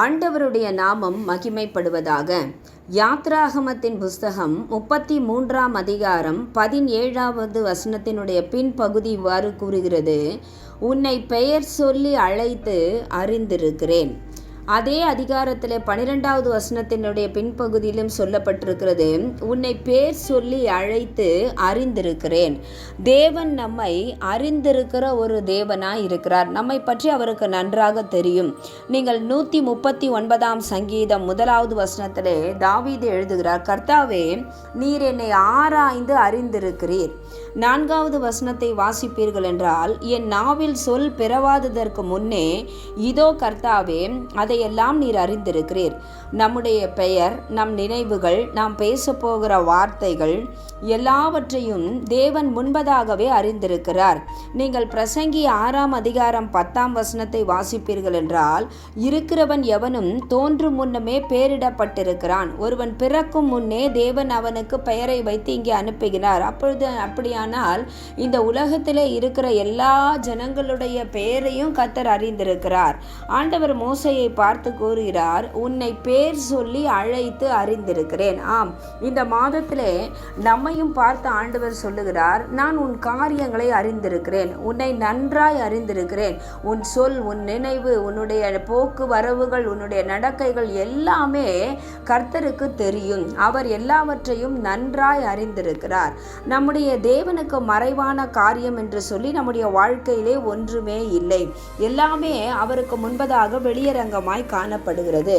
ஆண்டவருடைய நாமம் மகிமைப்படுவதாக. யாத்ராகமத்தின் புஸ்தகம் முப்பத்தி மூன்றாம் அதிகாரம் பதினேழாவது வசனத்தினுடைய பின்பகுதி இவ்வாறு கூறுகிறது உன்னை பெயர் சொல்லி அழைத்து அறிந்திருக்கிறேன். அதே அதிகாரத்தில் பனிரெண்டாவது வசனத்தினுடைய பின்பகுதியிலும் சொல்லப்பட்டிருக்கிறது உன்னை பேர் சொல்லி அழைத்து அறிந்திருக்கிறேன். தேவன் நம்மை அறிந்திருக்கிற ஒரு தேவனாய் இருக்கிறார். நம்மை பற்றி அவருக்கு நன்றாக தெரியும். நீங்கள் நூற்றி முப்பத்தி ஒன்பதாம் சங்கீதம் முதலாவது வசனத்திலே தாவீது எழுதுகிறார் கர்த்தாவே நீர் என்னை ஆராய்ந்து அறிந்திருக்கிறீர். நான்காவது வசனத்தை வாசிப்பீர்கள் என்றால் என் நாவில் சொல் பிறவாததற்கு முன்னே இதோ கர்த்தாவே அதையெல்லாம் நீர் அறிந்திருக்கிறீர். நம்முடைய பெயர் நம் நினைவுகள் நாம் பேசப்போகிற வார்த்தைகள் எல்லாவற்றையும் தேவன் முன்பதாகவே அறிந்திருக்கிறார். நீங்கள் பிரசங்கி ஆறாம் அதிகாரம் பத்தாம் வசனத்தை வாசிப்பீர்கள் என்றால் இருக்கிறவன் எவனும் தோன்றும் முன்னமே பெயரிடப்பட்டிருக்கிறான் ஒருவன் பிறக்கும் முன்னே தேவன் அவனுக்கு பெயரை வைத்து இங்கே அனுப்புகிறார். அப்பொழுது அப்படியானால் இந்த உலகத்தில் இருக்கிற எல்லா ஜனங்களுடைய பெயரையும் கத்தர் அறிந்திருக்கிறார். ஆண்டவர் மோசையை பார்த்து கூறுகிறார் உன்னை பேர் சொல்லி அழைத்து அறிந்திருக்கிறேன். ஆம் இந்த மாதத்திலே நம்மையும் பார்த்து ஆண்டவர் சொல்லுகிறார் நான் உன் காரியங்களை அறிந்திருக்கிறேன் உன்னை நன்றாய் அறிந்திருக்கிறேன். உன் சொல் உன் நினைவு உன்னுடைய போக்கு வரவுகள் உன்னுடைய நடக்கைகள் எல்லாமே கர்த்தருக்கு தெரியும். அவர் எல்லாவற்றையும் நன்றாய் அறிந்திருக்கிறார். நம்முடைய தேவனுக்கு மறைவான காரியம் என்று சொல்லி நம்முடைய வாழ்க்கையிலே ஒன்றுமே இல்லை. எல்லாமே அவருக்கு முன்பதாக வெளியரங்கமாய் காணப்படுகிறது.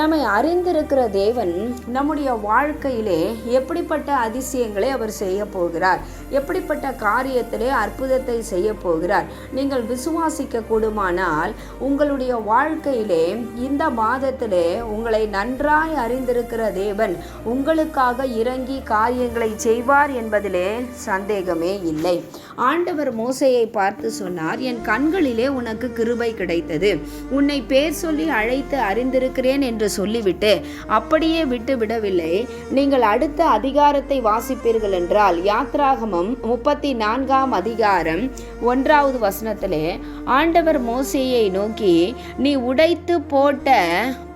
நம்மை அறிந்திருக்கிற தேவன் நம்முடைய வாழ்க்கையிலே எப்படிப்பட்ட அதிசயங்களை அவர் செய்ய போகிறார். எப்படிப்பட்ட காரியத்திலே அற்புதத்தை செய்ய போகிறார். நீங்கள் விசுவாசிக்க கூடுமானால் உங்களுடைய வாழ்க்கையிலே இந்த மாதத்திலே உங்களை நன்றாய் அறிந்திருக்கிற தேவன் உங்களுக்காக இறங்கி காரியங்களை செய்வார் என்பதிலே சந்தேகமே இல்லை. ஆண்டவர் மோசையை பார்த்து சொன்னார் என் கண்களிலே உனக்கு கிருபை கிடைத்தது. உன்னை பேர் சொல்லி அழைத்து அறிந்திருக்கிறேன் என்று சொல்லிவிட்டு அப்படியே விட்டு விடவில்லை. நீங்கள் அடுத்த அதிகாரத்தை வாசிப்பீர்கள் என்றால் யாத்ராகமம் முப்பத்தி நான்காம் அதிகாரம் ஒன்றாவது வசனத்திலே ஆண்டவர் மோசையை நோக்கி நீ உடைத்து போட்ட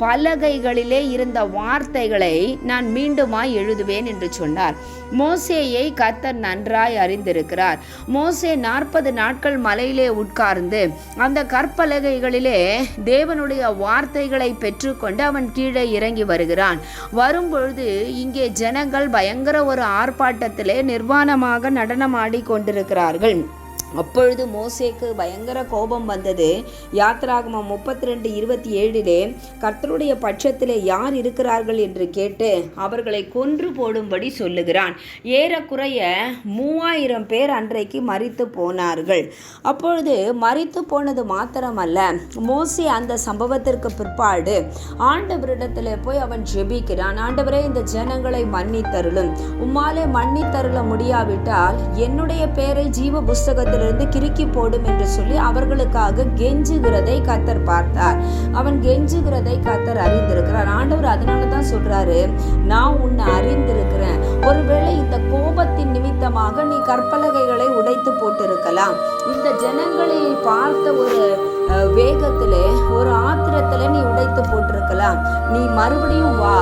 பலகைகளிலே இருந்த வார்த்தைகளை நான் மீண்டுமாய் எழுதுவேன் என்று சொன்னார். மோசேயை கர்த்தர் நன்றாய் அறிந்திருக்கிறார். மோசே நாற்பது நாட்கள் மலையிலே உட்கார்ந்து அந்த கற்பலகைகளிலே தேவனுடைய வார்த்தைகளை பெற்றுக்கொண்டு அவன் கீழே இறங்கி வருகிறான். வரும்பொழுது இங்கே ஜனங்கள் பயங்கர ஒரு ஆர்ப்பாட்டத்திலே நிர்வாணமாக நடனமாடி கொண்டிருக்கிறார்கள். அப்பொழுது மோசேக்கு பயங்கர கோபம் வந்தது. யாத்ராகமம் முப்பத்தி ரெண்டு இருபத்தி ஏழிலே கர்த்தருடைய பட்சத்திலே யார் இருக்கிறார்கள்? என்று கேட்டு அவர்களை கொன்று போடும்படி சொல்லுகிறான். ஏறக்குறைய மூவாயிரம் பேர் அன்றைக்கு மறித்து போனார்கள். அப்பொழுது மறித்து போனது மாத்திரமல்ல மோசே அந்த சம்பவத்திற்கு பிற்பாடு ஆண்டவரிடத்தில் போய் அவன் ஜெபிக்கிறான். ஆண்டவரே இந்த ஜனங்களை மன்னித்தருளும். உம்மாலே மன்னித்தருள முடியாவிட்டால் என்னுடைய பெயரை ஜீவ புஸ்தகத்தில் இருந்து கிறுக்கி போடும் என்று சொல்லி அவர்களுக்காக கெஞ்சுகிறதை கத்தர் பார்த்தார். அவன் கெஞ்சுகிறதை கத்தர் அறிந்திருக்கிறார். ஆண்டவர் அதனால தான் சொல்றாரு நான் உன்னை அறிந்திருக்கிறேன். ஒருவேளை இந்த கோபத்தின் நிமித்தமாக நீ கற்பலகைகளை உடைத்து போட்டிருக்கலாம். இந்த ஜனங்களை பார்த்த ஒரு வேகத்தில் ஒரு ஆத்திரத்துல நீ உடைத்து போட்டிருக்கலாம். நீ மறுபடியும் வா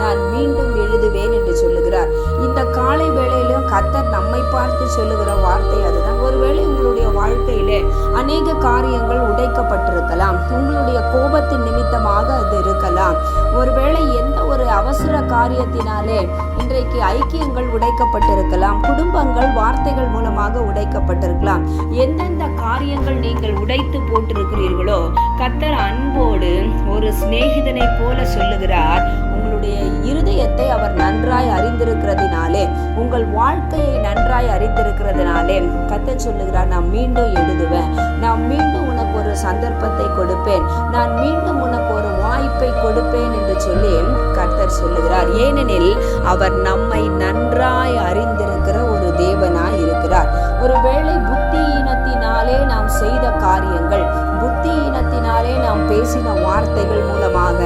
நான் மீண்டும் எழுதுவேன் என்று சொல்லுகிறார். இந்த காலை வேளையிலும் கத்தர் நம்மை பார்த்து சொல்லுகிற வார்த்தை அதுதான். ஒருவேளை உங்களுடைய வாழ்க்கையிலே அநேக காரியங்கள் உடைக்கப்பட்டிருக்கலாம். உங்களுடைய கோபத்தின் நிமித்தமாக அது இருக்கலாம். ஒருவேளை எந்த ஒரு அவசர காரியத்தினாலே இன்றைக்கு ஐக்கியங்கள் உடைக்கப்பட்டிருக்கலாம். குடும்பங்கள் வார்த்தைகள் மூலமாக உடைக்கப்பட்டிருக்கலாம். எந்தெந்த காரியங்கள் நீங்கள் உடைத்து போட்டிருக்க போட்டிருக்கிறீர்களோ கத்தர் அன்போடு ஒரு சிநேகிதனை போல சொல்லுகிறார். உங்களுடைய இருதயத்தை அவர் நன்றாய் அறிந்திருக்கிறதினாலே உங்கள் வாழ்க்கையை நன்றாய் அறிந்திருக்கிறதுனாலே கத்தர் சொல்லுகிறார் நான் மீண்டும் எழுதுவேன். நான் மீண்டும் உனக்கு ஒரு சந்தர்ப்பத்தை கொடுப்பேன். நான் மீண்டும் உனக்கு ஒரு வாய்ப்பை கொடுப்பேன் என்று சொல்லி கர்த்தர் சொல்லுகிறார். ஏனெனில் அவர் நம்மை நன்றாய் அறிந்திருக்கிற ஒரு தேவனாய் இருக்கிறார். ஒருவேளை புத்தியினத்தினாலே நாம் செய்த காரியங்கள் புத்தியினத்தினாலே நாம் பேசின வார்த்தைகள் மூலமாக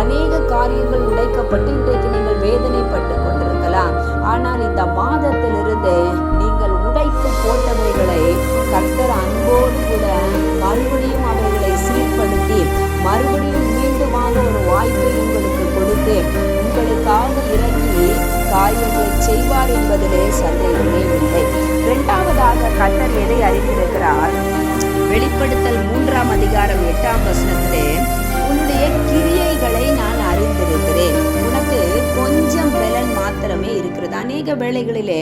அநேக காரியங்கள் உடைக்கப்பட்டு இன்றைக்கு நீங்கள் வேதனைப்பட்டு கொண்டிருக்கலாம். ஆனால் இந்த மாதத்திலிருந்து நீங்கள் உடைத்து போட்டவைகளை கர்த்தர் அன்போடு கூட மறுபடியும் அவைகளை சீர்படுத்தி மறுபடியும் மீண்டுமாக கொடுத்து அநேக வேளைகளிலே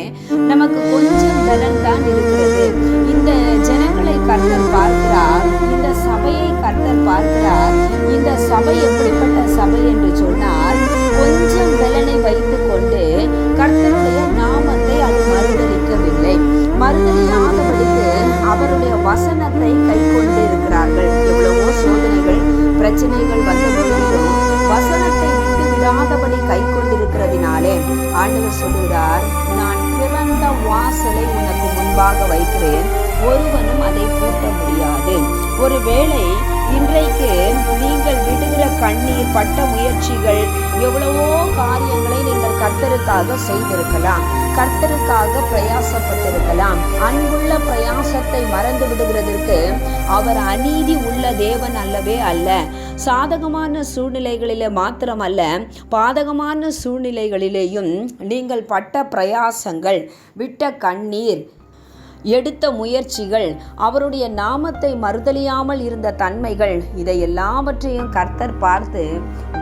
நமக்கு கொஞ்சம் பலன் தான் இருக்கிறது. இந்த ஜனங்களை கர்த்தர் பார்க்கிறார் இந்த சபையை கர்த்தர் பார்க்கிறார் இந்த சபை எப்படிப்பட்ட சபை என்று சொன்னால் கொஞ்சம் பலனை வைத்து கொண்டு கர்த்தருடைய நாமத்தை அது மறுதளிக்கவில்லை மறுதளியாதபடிக்கு அவருடைய வசனத்தை கை கொண்டு இருக்கிறார்கள் எவ்வளவோ சோதனைகள் பிரச்சனைகள் வந்த பொழுதிலும் வசனத்தை விட்டு விடாதபடி கை கொண்டு சொல்லுகிறார் நான் பிறந்த வாசலை உனக்கு முன்பாக வைக்கிறேன் ஒருவனும் அதை பூட்ட முடியாது. ஒருவேளை இன்றைக்கு நீங்கள் விடுகிற கண்ணீர் பட்ட முயற்சிகள் எவ்வளவோ காரியங்களை நீங்கள் கர்த்தருக்காக செய்திருக்கலாம் கர்த்தருக்காக பிரயாசப்பட்டிருக்கலாம். அன்புள்ள பிரயாசத்தை மறந்து விடுகிறதற்கு அவர் அநீதி உள்ள தேவன் அல்லவே அல்ல. சாதகமான சூழ்நிலைகளிலே மாத்திரமல்ல பாதகமான சூழ்நிலைகளிலேயும் நீங்கள் பட்ட பிரயாசங்கள் விட்ட கண்ணீர் எடுத்த முயற்சிகள் அவருடைய நாமத்தை மறுதலியாமல் இருந்த தன்மைகள் இதை எல்லாவற்றையும் கர்த்தர் பார்த்து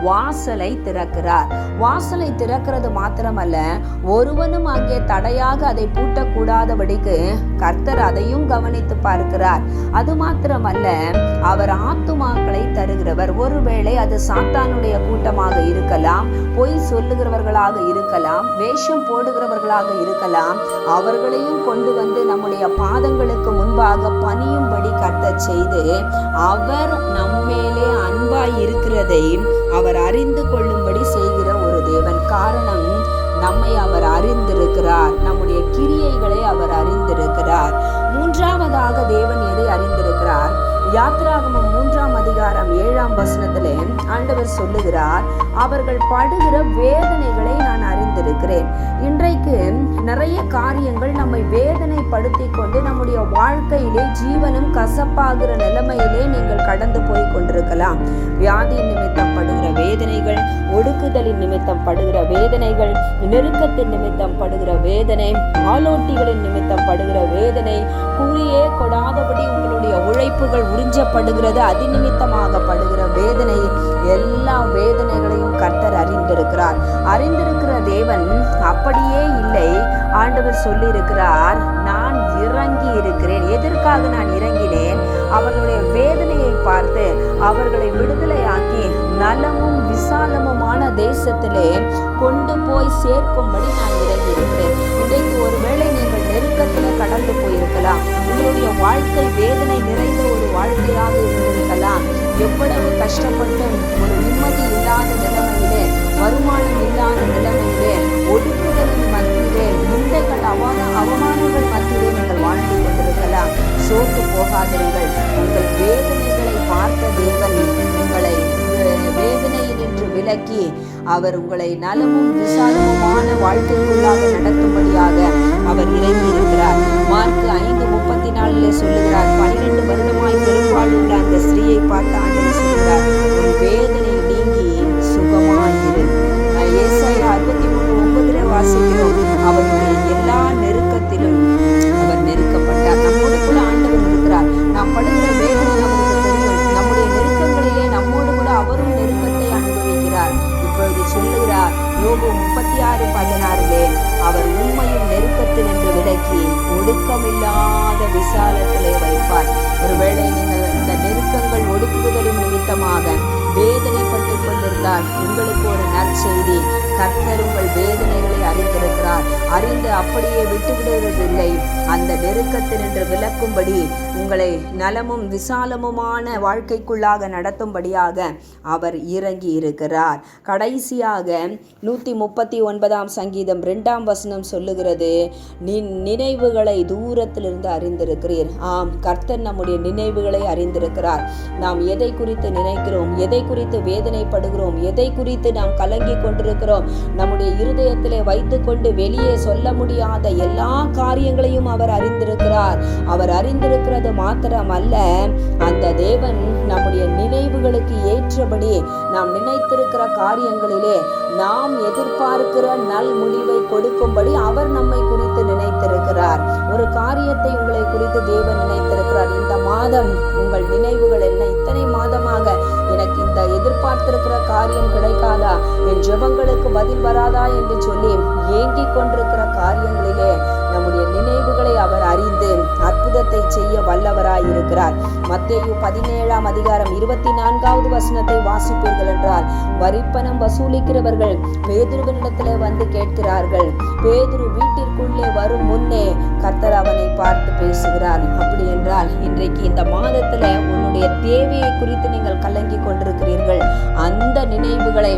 வாசலை திறக்கிறார். வாசலை திறக்கிறது மாத்திரமல்ல ஒருவனும் அங்கே தடையாக அதை பூட்டக்கூடாதபடிக்கு கர்த்தர் அதையும் கவனித்து பார்க்கிறார். அது மாத்திரமல்ல அவர் ஆத்துமாக்களை தருகிறவர். ஒருவேளை அது சாத்தானுடைய கூட்டமாக இருக்கலாம் பொய் சொல்லுகிறவர்களாக இருக்கலாம் வேஷம் போடுகிறவர்களாக இருக்கலாம் அவர்களையும் கொண்டு வந்து நம்முடைய பாதங்களுக்கு முன்பாக பணியும்படி கர்த்தர் செய்து அவர் நம்மேலே அன்பாய் இருக்கிறதை அவர் அறிந்து கொள்ளும்படி செய்கிற ஒரு தேவன். காரணம் நம்மை அவர் அறிந்திருக்கிறார். நம்முடைய கிரியைகளை அவர் அறிந்திருக்கிறார். மூன்றாவதாக தேவன் எதை அறிந்திருக்கிறார்? யாத்ராகமம் மூன்றாம் அதிகாரம் ஏழாம் வசனத்திலே ஆண்டவர் சொல்லுகிறார் அவர்கள் படுகிற வேதனைகளை நான் அறிந்திருக்கிறேன் இன்றைக்கு நிறைய காரியங்கள் நம்மை வேதனைப்படுத்தி கொண்டு நம்முடைய வாழ்க்கையிலே ஜீவனும் கசப்பாகிற நிலைமையிலே நீங்கள் கடந்து போய் கொண்டிருக்கலாம். வியாதி நிமித்தம் படுகிற வேதனைகள் ஒடுக்குதலின் நிமித்தம் படுகிற வேதனைகள் நெருக்கத்தின் நிமித்தம் படுகிற வேதனை ஆலோட்டிகளின் நிமித்தம் படுகிற வேதனை கூறியே கொடாதபடி உங்களுடைய உழைப்புகள் உறிஞ்சப்படுகிறது. அதிநிமித்தமாக படுகிற வேதனை எல்லா வேதனைகளையும் கர்த்தர் அறிந்திருக்கிறார். அறிந்திருக்கிற தேவன் அப்படியே இல்லை. ஆண்டவர் சொல்லியிருக்கிறார் நான் இறங்கி இருக்கிறேன் எதற்காக நான் இறங்கினேன்? அவர்களுடைய வேதனையை பார்த்து அவர்களை விடுதலையாக்கி நலமும் விசாலமுமான தேசத்திலே கொண்டு போய் சேர்க்கும்படி நான் இறங்கி இருக்கிறேன் இன்றைக்கு ஒருவேளை நீங்கள் நெருக்கத்தில் கடந்து போயிருக்கலாம். உங்களுடைய வாழ்க்கை வேதனை நிறைந்த ஒரு வாழ்க்கையாக இருந்திருக்கலாம். எவ்வளவு கஷ்டப்பட்டும் ஒரு நிம்மதி இல்லாத நிலை வருமானம் இல்லாத நிலைமையிலே ஒடுக்குதலின் மத்தியிலே நிந்தைகள் அவமான அவமானங்கள் மத்தியிலே நீங்கள் வாழ்ந்து கொண்டிருக்கலாம். சோர்ந்து போகாதீர்கள் உங்கள் வேதனைகளை பார்த்த தேவன் உங்களை வேதனையினின்று விலக்கி அவர் உங்களை நலமும் விசாலமுமான வாழ்க்கைக்குள்ளாக நடத்தும்படியாக அவர் இறங்கி இருக்கிறார் மார்க் ஐந்து முப்பத்தி நாலிலே சொல்லுகிறார் பனிரெண்டு வருடமாய் பெரும்பாலுள்ள அந்த ஸ்திரீயை பார்த்து ஆண்டவர் சொல்கிறார் ആശിക്കുന്നു അവൻ கொண்டிருந்தால் உங்களுக்கு ஒரு நற்செய்தி. கர்த்தர் உங்கள் வேதனைகளை அறிந்திருக்கிறார். அறிந்து அப்படியே விட்டுவிடுவதில்லை. அந்த நெருக்கத்தினின்று விளக்கும்படி உங்களை நலமும் விசாலமுமான வாழ்க்கைக்குள்ளாக நடத்தும்படியாக அவர் இறங்கி இருக்கிறார். கடைசியாக நூற்றி முப்பத்தி ஒன்பதாம் சங்கீதம் ரெண்டாம் வசனம் சொல்லுகிறது நின் நினைவுகளை தூரத்திலிருந்து அறிந்திருக்கிறீர். ஆம் கர்த்தர் நம்முடைய நினைவுகளை அறிந்திருக்கிறார். நாம் எதை குறித்து நினைக்கிறோம்? எதை குறித்து வேதனைப்படுகிறோம்? எதை குறித்து நாம் கலங்கி கொண்டிருக்கிறோம்? நம்முடைய இருதயத்திலே வைத்துக்கொண்டு வெளியே சொல்ல முடியாத எல்லா காரியங்களையும் அவர் அறிந்திருக்கிறார். அவர் அறிந்திருக்கிறது மாத்திரம் அல்ல அந்த தேவன் நம்முடைய நினைவுகளுக்கு ஏற்றபடி நாம் நினைத்திருக்கிற காரியங்களிலே நாம் எதிர்பார்க்கிற நல் முடிவை கொடுக்கும்படி அவர் நம்மை குறித்து நினைத்திருக்கிறார். ஒரு காரியத்தை உங்களை குறித்து தேவன் நினைத்திருக்கிறார். இந்த மாதம் உங்கள் நினைவுகள் என்ன? இத்தனை மாதமாக எனக்கு இந்த எதிர்பார்த்திருக்கிற காரியம் கிடைக்காதா? என் ஜெபங்களுக்கு பதில் வராதா என்று சொல்லி ஏங்கிக் கொண்டிருக்கிற காரியங்களிலே நம்முடைய நினைவுகளை அவர் அறிந்து அற்புதத்தை செய்ய வல்லவராய் இருக்கிறார் மத்தேயு பதினேழாம் அதிகாரம் இருபத்தி நான்காவது வசனத்தை வாசிப்பீர்கள் என்றால் வரிப்பணம் வசூலிக்கிறவர்கள் பேதுருவனிடத்தில் வந்து கேட்கிறார்கள் பேதுரு வீட்டிற்குள்ளே வரும் முன்னே கர்த்தர் அவனை பார்த்து பேசுகிறார். அப்படி என்றால் இன்றைக்கு இந்த மாதத்துல உன்னுடைய தேவையை குறித்து நீங்கள் கலங்கி கொண்டிருக்கிறீர்கள். அந்த நினைவுகளை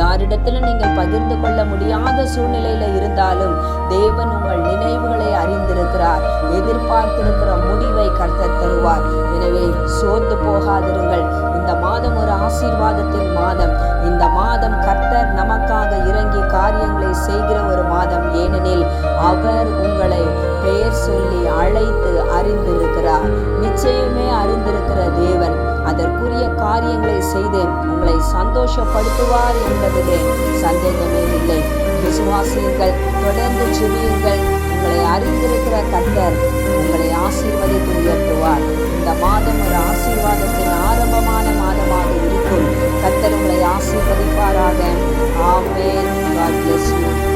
யாரிடத்திலும் நீங்கள் பகிர்ந்து கொள்ள முடியாத சூழ்நிலையில இருந்தாலும் தேவன் உங்கள் நினைவுகளை அறிந்திருக்கிறார். எதிர்பார்த்திருக்கிற முடிவை கர்த்தர் தருவார். எனவே சோர்ந்து போகாதிருங்கள். இந்த மாதம் ஒரு ஆசீர்வாதத்தின் மாதம். இந்த மாதம் கர்த்தர் நமக்காக இறங்கி காரியங்களை செய்கிற ஒரு மாதம். ஏனெனில் அவர் உங்களை பெயர் சொல்லி அழைத்து அறிந்திருக்கிறார். நிச்சயமே அறிந்திருக்கிற தேவன் அதற்குரிய காரியங்களை செய்து உங்களை சந்தோஷப்படுத்துவார் என்பதிலே சந்தேகமே இல்லை. விசுவாசியுங்கள் தொடர்ந்து செவியுங்கள் உங்களை அறிந்திருக்கிற கத்தர் உங்களை ஆசீர்வதித்து உயர்த்துவார். இந்த மாதம் ஒரு ஆசீர்வாதத்தின் ஆரம்பமான மாதமாக இருக்கும். கத்தர் உங்களை ஆசீர்வதிப்பாராக. ஆமேன். God bless you.